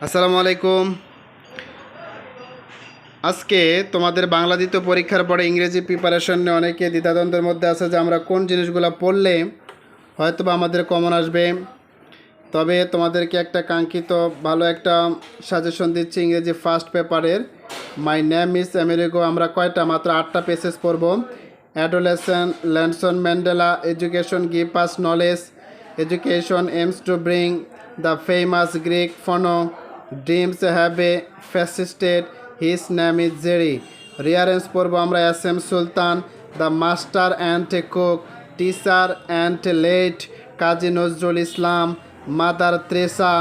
আসসালামু আলাইকুম। আজকে তোমাদের বাংলা দ্বিতীয় পরীক্ষার পরে ইংরেজি প্রিপারেশন নিয়ে অনেকে দ্বিধাদ্বন্দ্বের মধ্যে আছে যে আমরা কোন জিনিসগুলো পড়লে হয়তো বা আমাদের কমন আসবে। তবে তোমাদেরকে একটা কাঙ্ক্ষিত ভালো একটা সাজেশন দিচ্ছি ইংরেজি ফার্স্ট পেপারের মাই নেম ইস আমেরিকো আমরা কয়টা? মাত্র আটটা পেসেস পড়ব। Adolescence Nelson Mandela education give pass knowledge education aims to bring the famous Greek ফনো dreams have a fascinated his name is Jerry রিয়ারেন্স পড়ব আমরা S M Sultan the master and cook teacher and late Kazi Nazrul Islam, Mother Teresa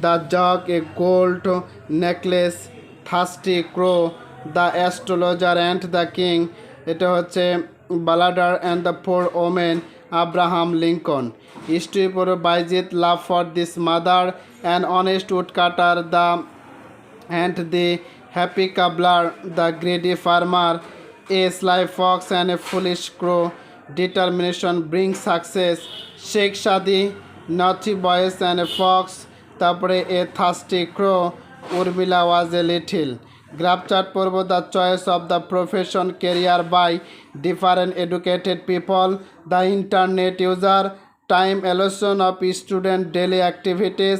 the jug a gold necklace thirsty crow the astrologer and the king এটা হচ্ছে বালাডার and the four women Abraham Lincoln. স্টিপর Bayazid love for this mother and honest wood cutter the and the happy cobbler, the greedy farmer, a sly fox and a foolish crow. Determination bring success, Sheikh Saadi, naughty boys and a fox, তারপরে a thirsty crow, Urmila was a little. Graph chart পড়ব the choice of the profession career by different educated people, the internet user, time allocation of student daily activities,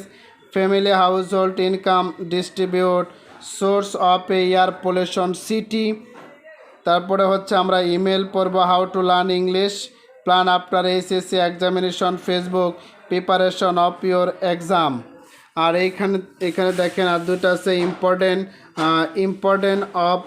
family household income, distribute, source of air pollution, city. তারপরে হচ্ছে আমরা email পড়ব, how to learn English, plan after HSC examination, Facebook, preparation of your exam. আর এইখানে, এখানে দেখেন আর দুটো আছে important important of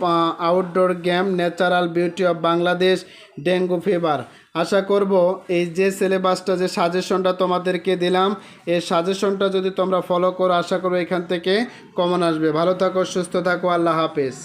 outdoor game natural beauty of Bangladesh dengue fever আশা করব এই যে সিলেবাসটা যে সাজেশনটা তোমাদেরকে দিলাম, এই সাজেশনটা যদি তোমরা ফলো করো, আশা করব এখান থেকে কমন আসবে। ভালো থাকো, সুস্থ থাকো, আল্লাহ হাফেজ।